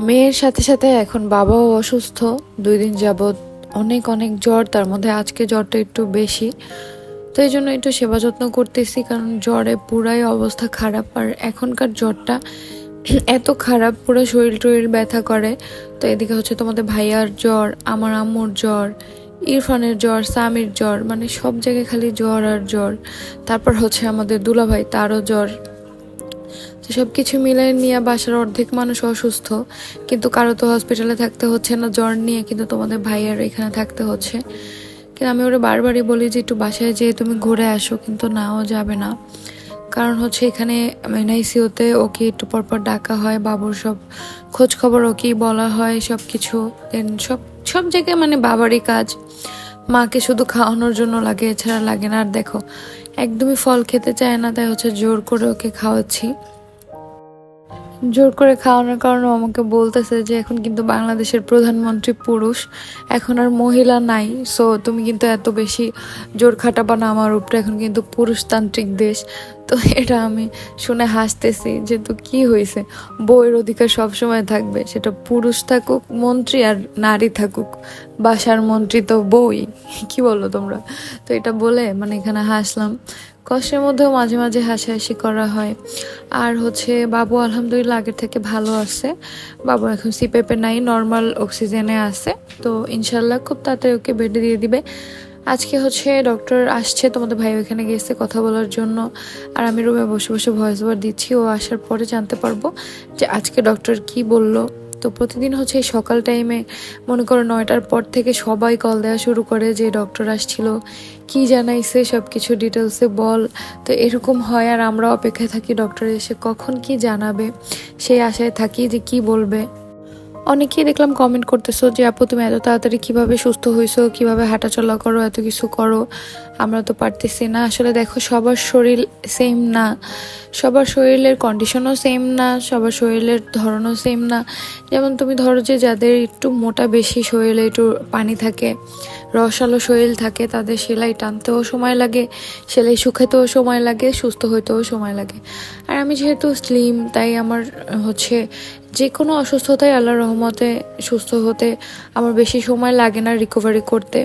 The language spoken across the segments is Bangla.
মেয়ের সাথে সাথে এখন বাবাও অসুস্থ। দুই দিন যাবৎ অনেক অনেক জ্বর, তার মধ্যে আজকে জ্বরটা একটু বেশি। তো এই জন্য একটু সেবা যত্ন করতেছি, কারণ জ্বরে পুরাই অবস্থা খারাপ। আর এখনকার জ্বরটা এত খারাপ, পুরো শরীর টরীর ব্যথা করে। তো এদিকে হচ্ছে তোমাদের ভাইয়ার জ্বর, আমার আম্মুর জ্বর, ইরফানের জ্বর, সামির জ্বর মানে সব জায়গায় খালি জ্বর আর জ্বর। তারপর হচ্ছে আমাদের দুলাভাই, তারও জ্বর। সব কিছু মিলে নিয়ে বাসার অর্ধেক মানুষ অসুস্থ, কিন্তু কারও তো হসপিটালে থাকতে হচ্ছে না, জ্বর নিয়ে কিন্তু তোমাদের ভাইয়ার এখানে থাকতে হচ্ছে। কিন্তু আমি ওরা বারবারই বলি যে, একটু বাসায় যেয়ে তুমি ঘুরে আসো, কিন্তু নাও যাবে না। কারণ হচ্ছে এখানে এনআইসিওতে ওকে একটু পরপর ডাকা হয়, বাবুর সব খোঁজ খবর ওকেই বলা হয় সব কিছু দেন সব সব জায়গায় মানে বাবারই কাজ। মাকে শুধু খাওয়ানোর জন্য লাগে, এছাড়া লাগে না। আর দেখো, একদমই ফল খেতে চায় না, তাই হচ্ছে জোর করে ওকে খাওয়াচ্ছি। জোর করে খাওয়ানোর কারণে আমাকে বলতেছে যে এখন কিন্তু বাংলাদেশের প্রধানমন্ত্রী পুরুষ, এখন আর মহিলা নাই। সো তুমি কিন্তু এত বেশি জোর খাটাবা না আমার উপরে, এখন কিন্তু পুরুষতান্ত্রিক দেশ। তো এটা আমি শুনে হাসতেছি যে তো কি হয়েছে? বইয়ের অধিকার সবসময় থাকবে, সেটা পুরুষ থাকুক, মন্ত্রী আর নারী থাকুক। বাসার মন্ত্রী তো বই, কি বলো তোমরা? তো এটা বলে মানে এখানে হাসলাম। কষ্টের মধ্যেও মাঝে মাঝে হাসাহাসি করা হয়। আর হচ্ছে বাবু আলহামদুলিল্লাহ আগের থেকে ভালো আছে। বাবু এখন সিপেপে নাই নর্মাল অক্সিজেনে আছে। তো ইনশাল্লাহ খুব তাড়াতাড়ি ওকে বেডে দিয়ে দিবে। আজকে হচ্ছে ডক্টর আসছে, তোমাদের ভাই ওখানে গেছে কথা বলার জন্য। আর আমি রুমে বসে বসে ভয়েস ওভার দিচ্ছি, ও আসার পরে জানতে পারব যে আজকে ডক্টর কি বলল। তো প্রতিদিন হচ্ছে এই সকাল টাইমে মনে করো নয়টার পর থেকে সবাই কল দেওয়া শুরু করে যে ডক্টর আসছিল, কি জানাইছে সব কিছু ডিটেলসে বল। তো এরকম হয় আর আমরা অপেক্ষায় থাকি ডক্টর এসে কখন কি জানাবে? সেই আশায় থাকি যে কি বলবে। অনেকেই দেখলাম কমেন্ট করতেছো যে, আপু, তুমি এত তাড়াতাড়ি কীভাবে সুস্থ হয়েছো কীভাবে হাঁটাচলা করো? এত কিছু করো? আমরা তো পারতেছি না। আসলে দেখো, সবার শরীর সেম না। সবার শরীরের কন্ডিশনও সেম না, সবার শরীরের ধরনও সেম না। যেমন তুমি ধরো যে, যাদের একটু মোটা বেশি শরীরে একটু পানি থাকে, রসালো শরীর থাকে, তাদের সেলাই টানতেও সময় লাগে, সেলাই শুকাতেও সময় লাগে, সুস্থ হইতেও সময় লাগে। আর আমি যেহেতু স্লিম তাই আমার হচ্ছে যে কোনো অসুস্থতায় আল্লাহর রহমতে সুস্থ হতে আমার বেশি সময় লাগে না রিকভারি করতে।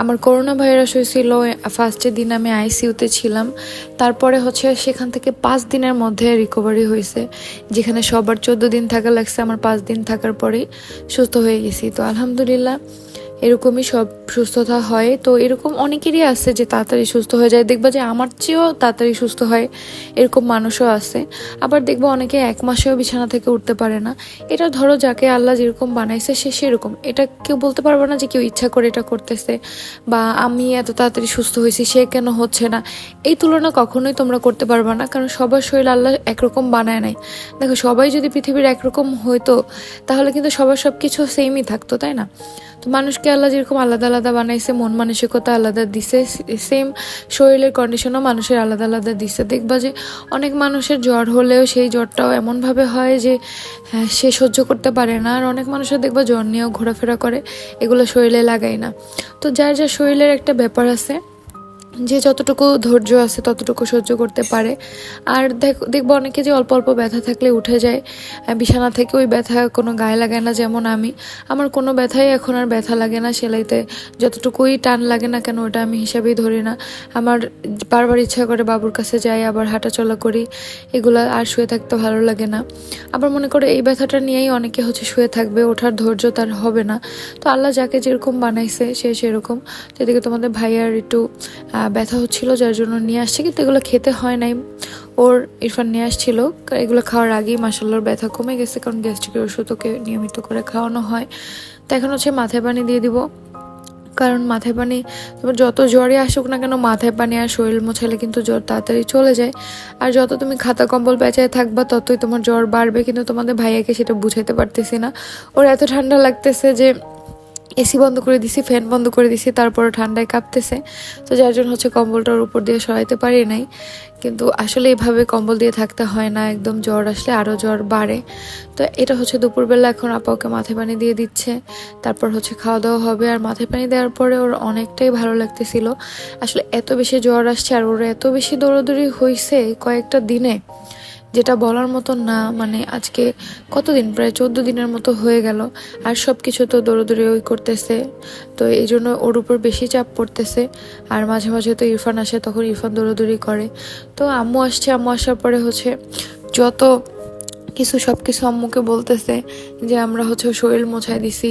আমার করোনা ভাইরাস হয়েছিল ফার্স্টের দিন আমি আইসিউতে ছিলাম, তারপরে হচ্ছে সেখান থেকে পাঁচ দিনের মধ্যে রিকভারি হয়েছে, যেখানে সবার চোদ্দ দিন থাকা লাগছে, আমার পাঁচ দিন থাকার পরেই সুস্থ হয়ে গেছি। তো আলহামদুলিল্লাহ এরকমই সব সুস্থতা হয়। তো এরকম অনেকেরই আছে যে তাড়াতাড়ি সুস্থ হয়ে যায়। দেখবা যে আমার চেয়েও তাড়াতাড়ি সুস্থ হয়, এরকম মানুষও আছে। আবার দেখব অনেকে এক মাসেও বিছানা থেকে উঠতে পারে না। এটা ধরো যাকে আল্লাহ যেরকম বানাইছে, সে সেরকম। এটা কেউ বলতে পারবে না যে কেউ ইচ্ছা করে এটা করতেছে বা আমি এত তাড়াতাড়ি সুস্থ হয়েছি, সে কেন হচ্ছে না। এই তুলনা কখনোই তোমরা করতে পারবে না। কারণ সবার শরীর আল্লাহ একরকম বানায় নাই। দেখো, সবাই যদি পৃথিবীর একরকম হইতো, তাহলে কিন্তু সবার সব কিছু সেমই থাকতো, তাই না? তো মানুষকে আল্লাহ যেরকম আলাদা আলাদা বানাইছে মন মানসিকতা আলাদা দিছে সেম শরীরের কন্ডিশনও মানুষের আলাদা আলাদা দিছে। দেখবা যে অনেক মানুষের জ্বর হলেও সেই জ্বরটাও এমনভাবে হয় যে হ্যাঁ, সে সহ্য করতে পারে না। আর অনেক মানুষের দেখবা জ্বর নিয়েও ঘোরাফেরা করে এগুলো শরীরে লাগায় না। তো যার যার শরীরের একটা ব্যাপার আছে যে যতটুকু ধৈর্য আছে, ততটুকু সহ্য করতে পারে। আর দেখ, দেখব অনেকে যে অল্প অল্প ব্যথা থাকলে উঠে যায়। বিছানা থেকে ওই ব্যথা কোনো গায়ে লাগে না, যেমন আমি। আমার কোনো ব্যথাই এখন আর ব্যথা লাগে না, সেলাইতে যতটুকুই টান লাগে না কেন, ওটা আমি হিসাবেই ধরি না। আমার বারবার ইচ্ছা করে বাবুর কাছে যাই, আবার হাঁটাচলা করি, এগুলো আর শুয়ে থাকতে ভালো লাগে না। আবার মনে করে এই ব্যথাটা নিয়েই অনেকে হচ্ছে শুয়ে থাকবে, ওঠার ধৈর্য তার হবে না। তো আল্লাহ যাকে যেরকম বানাইছে, সে সেরকম। তো এদিকে তোমাদের ভাইয়ার একটু ব্যথা হচ্ছিল, যার জন্য নিয়ে আসছে, কিন্তু এগুলো খেতে হয় নাই। ওর ইরফান নিয়ে আসছিল। এগুলো খাওয়ার আগেই মাসাল্লার ব্যথা কমে গেছে, কারণ গ্যাস্ট্রিকের ওষুধ ওকে নিয়মিত করে খাওয়ানো হয়। তো এখন হচ্ছে মাথায় পানি দিয়ে দিব। কারণ মাথায় পানি, তোমার যত জ্বরে আসুক না কেন, মাথায় পানি আর শরীর মোছালে কিন্তু জ্বর তাড়াতাড়ি চলে যায়। আর যত তুমি খাতা কম্বল পেঁচায় থাকবা, ততই তোমার জ্বর বাড়বে। কিন্তু তোমাদের ভাইয়াকে সেটা বুঝাইতে পারতেছি না। ওর এত ঠান্ডা লাগতেছে যে এসি বন্ধ করে দিছি ফ্যান বন্ধ করে দিছি তারপরে ঠান্ডায় কাঁপতেছে। তো যার জন্য হচ্ছে কম্বলটার উপর দিয়ে সরাইতে পারি নাই। কিন্তু আসলে এইভাবে কম্বল দিয়ে থাকতে হয় না, একদম জ্বর আসলে আরও জ্বর বাড়ে। তো এটা হচ্ছে দুপুরবেলা এখন আপা ওকে মাথায় পানি দিয়ে দিচ্ছে। তারপর হচ্ছে খাওয়া দাওয়া হবে, আর মাথায় পানি দেওয়ার পরে ওর অনেকটাই ভালো লাগতেছিল। আসলে এত বেশি জ্বর আসছে, আর ওর এত বেশি দৌড়াদৌড়ি হয়েছে কয়েকটা দিনে। যেটা বলার মতো না মানে আজকে কতদিন? প্রায় চোদ্দ দিনের মতো হয়ে গেল আর সব কিছু তো দৌড়দৌড়ি ওই করতেছে। তো এই জন্য ওর উপর বেশি চাপ পড়তেছে। আর মাঝে মাঝে তো ইরফান আসে, তখন ইরফান দৌড়দৌড়ি করে। তো আম্মু আসছে, আম্মু আসার পরে হচ্ছে যত কিছু সব কিছু আম্মুকে বলতেছে যে, আমরা হচ্ছে শরীর মোছাই দিছি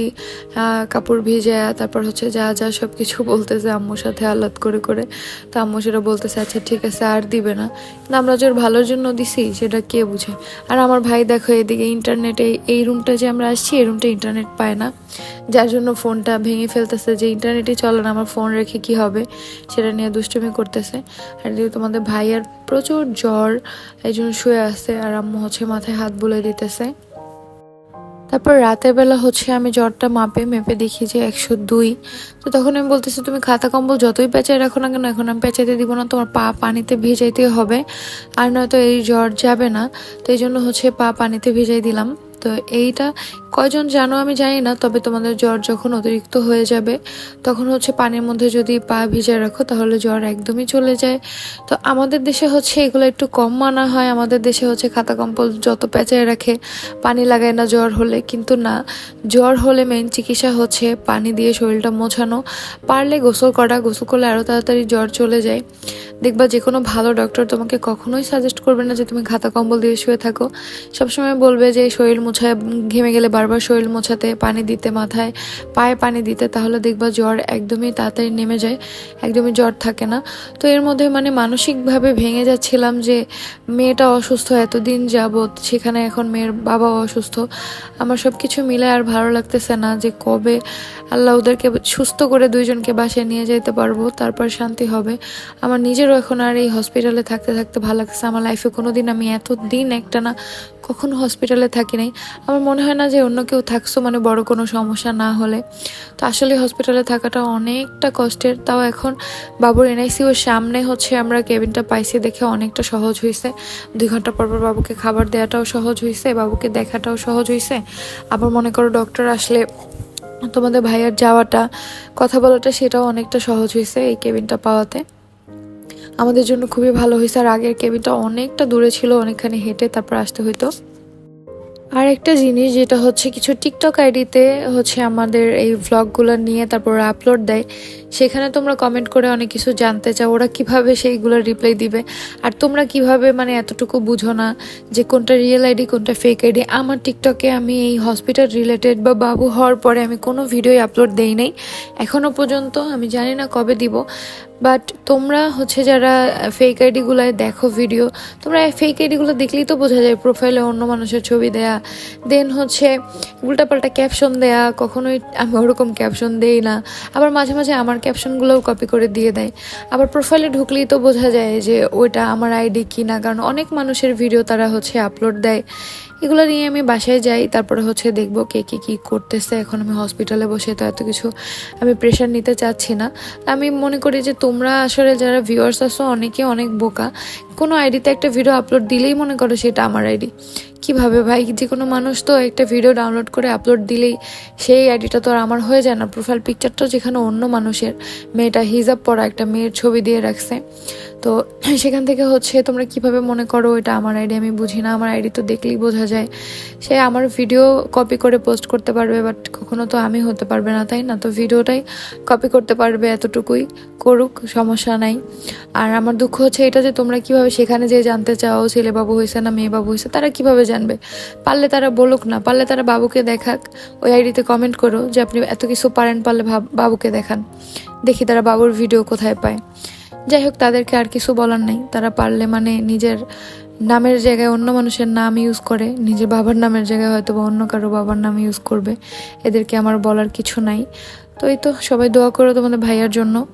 কাপড় ভিজে, তারপর হচ্ছে যা যা সব কিছু বলতেছে আম্মুর সাথে আলাদ করে করে। তো আম্মু সেটা বলতেছে আচ্ছা ঠিক আছে, আর দিবে না। কিন্তু আমরা যে ভালোর জন্য দিছি, সেটা কে বুঝে? আর আমার ভাই দেখো এদিকে ইন্টারনেটে এই রুমটা যে আমরা আসছি, এই রুমটা ইন্টারনেট পায় না। যার জন্য ফোনটা ভেঙে ফেলতেছে যে ইন্টারনেটই চলে না, আমার ফোন রেখে কি হবে? সেটা নিয়ে দুষ্টুমি করতেছে। আর তোমাদের ভাইয়ার প্রচুর জ্বর, এই জন্য শুয়ে আছে। আর আম্মু হচ্ছে মাথায় হাত বুলে দিতেছে। তারপর রাতের বেলা হচ্ছে আমি জ্বরটা মাপে মেপে দেখি যে একশো দুই। তো তখন আমি বলতেছি, তুমি খাতা কম্বল যতই পেঁচাই রাখো না কেন, এখন আমি পেঁচাইতে দিব না, তোমার পা পানিতে ভিজাইতে হবে। আর নয়তো এই জ্বর যাবে না। তো এই জন্য হচ্ছে পা পানিতে ভিজাই দিলাম। তো এইটা কয়জন জানো আমি জানি না, তবে তোমাদের জ্বর যখন অতিরিক্ত হয়ে যাবে, তখন হচ্ছে পানির মধ্যে যদি পা ভিজে রাখো, তাহলে জ্বর একদমই চলে যায়। তো আমাদের দেশে হচ্ছে এগুলো একটু কম মানা হয়। আমাদের দেশে হচ্ছে খাতা কম্বল যত পেঁচায় রাখে, পানি লাগায় না জ্বর হলে, কিন্তু না, জ্বর হলে মেন চিকিৎসা হচ্ছে পানি দিয়ে শরীরটা মোছানো। পারলে গোসল করা, গোসল করলে আরও তাড়াতাড়ি জ্বর চলে যায়। দেখবা যে কোনো ভালো ডক্টর তোমাকে কখনোই সাজেস্ট করবে না যে তুমি খাতা কম্বল দিয়ে শুয়ে থাকো। সবসময় বলবে যে শরীর মোছায়, ঘেমে গেলে বারবার শরীর মোছাতে, পানি দিতে মাথায়, পায়ে পানি দিতে, তাহলে দেখবা জ্বর একদমই তাড়াতাড়ি নেমে যায়, একদমই জ্বর থাকে না। তো এর মধ্যে মানে মানসিকভাবে ভেঙে যাচ্ছিলাম যে, মেয়েটা অসুস্থ, এতদিন যাবৎ সেখানে এখন মেয়ের বাবাও অসুস্থ। আমার সব কিছু মিলে আর ভালো লাগতেছে না যে কবে আল্লাহ ওদেরকে সুস্থ করে দুইজনকে বাসায় নিয়ে যেতে পারব, তারপর শান্তি হবে। আমার নিজেরও এখন আর এই হসপিটালে থাকতে থাকতে ভালো লাগছে আমার লাইফে কোনো দিন আমি এত দিন একটা না, কখনো হসপিটালে থাকি নাই। আমার মনে হয় না যে অন্য কেউ থাকছো মানে বড় কোনো সমস্যা না হলে। তো আসলে হসপিটালে থাকাটা অনেকটা কষ্টের। তাও এখন বাবুর এনআইসি ওর সামনে হচ্ছে আমরা কেবিনটা পাইছি দেখে অনেকটা সহজ হয়েছে দুই ঘণ্টা পর পর বাবুকে খাবার দেওয়াটাও সহজ হয়েছে বাবুকে দেখাটাও সহজ হয়েছে আবার মনে করো ডক্টর আসলে তোমাদের ভাইয়ার যাওয়াটা, কথা বলাটা সেটাও অনেকটা সহজ হয়েছে এই কেবিনটা পাওয়াতে। আমাদের জন্য খুবই ভালো হয়েছে আর আগের কেবিনটা অনেকটা দূরে ছিল, অনেকখানি হেঁটে তারপর আসতে হইতো। আর একটা জিনিস যেটা হচ্ছে কিছু টিকটক আইডিতে হচ্ছে আমাদের এই ভ্লগগুলো নিয়ে তারপর আপলোড দেয়, সেখানে তোমরা কমেন্ট করে অনেক কিছু জানতে চাও, ওরা কীভাবে সেইগুলো রিপ্লাই দিবে, আর তোমরা কীভাবে মানে এতটুকু বুঝো না যে কোনটা রিয়েল আইডি কোনটা ফেক আইডি আমার টিকটকে আমি এই হসপিটাল রিলেটেড বা বাবু হওয়ার পরে আমি কোনো ভিডিও আপলোড দেই নাই এখনও পর্যন্ত, আমি জানি না কবে দিব বাট তোমরা হচ্ছে যারা ফেক আইডিগুলোয় দেখো ভিডিও তোমরা ফেক আইডিগুলো দেখলেই তো বোঝা যায় প্রোফাইলে অন্য মানুষের ছবি দেয়া। দেন হচ্ছে উল্টাপাল্টা ক্যাপশন দেয়া, কখনোই আমি ওরকম ক্যাপশন দেই না। আবার মাঝে মাঝে আমার ক্যাপশনগুলোও কপি করে দিয়ে দেয়। আবার প্রোফাইলে ঢুকলেই তো বোঝা যায় যে ওইটা আমার আইডি কি না কারণ অনেক মানুষের ভিডিও তারা হচ্ছে আপলোড দেয়। এগুলো নিয়ে আমি বাসায় যাই, তারপরে হচ্ছে দেখব কে কে কী করতেছে। এখন আমি হসপিটালে বসে তো এত কিছু আমি প্রেশার নিতে চাচ্ছি না। আমি মনে করি যে তোমরা আসলে যারা ভিউয়ার্স আছো, অনেকে অনেক বোকা। কোনো আইডিতে একটা ভিডিও আপলোড দিলেই মনে করো সেটা আমার আইডি কীভাবে ভাই? যে কোনো মানুষ তো একটা ভিডিও ডাউনলোড করে আপলোড দিলেই সেই আইডিটা তো আর আমার হয়ে যায় না। প্রোফাইল পিকচারটা যেখানে অন্য মানুষের। মেয়েটা হিজাব পরা একটা মেয়ের ছবি দিয়ে রাখছে। তো সেখান থেকে হচ্ছে তোমরা কীভাবে মনে করো এটা আমার আইডি? আমি বুঝি না। আমার আইডি তো দেখলেই বোঝা যায়। সে আমার ভিডিও কপি করে পোস্ট করতে পারবে বাট কখনো তো আমি হতে পারবে না, তাই না? তো ভিডিওটাই কপি করতে পারবে এতটুকুই করুক, সমস্যা নাই। আর আমার দুঃখ হচ্ছে এটা যে তোমরা কীভাবে সেখানে যে জানতে চাও ছেলে বাবু হয়েছে না মেয়ে বাবু হয়েছে, তারা কীভাবে জানবে? পারলে তারা বলুক না, পারলে তারা বাবুকে দেখাক। ওই আইডিতে কমেন্ট করো যে আপনি এত কিছু পারেন, পারলে বাবুকে দেখান। দেখি তারা বাবুর ভিডিও কোথায় পায়। যাই হোক, তাদেরকে আর কিছু বলার নাই। তারা পারলে মানে নিজের নামের জায়গায় অন্য মানুষের নাম ইউজ করে, নিজের বাবার নামের জায়গায় হয়তো বা অন্য কারও বাবার নাম ইউজ করবে। এদেরকে আমার বলার কিছু নাই। তো এই তো, সবাই দোয়া করো তোমাদের ভাইয়ার জন্য।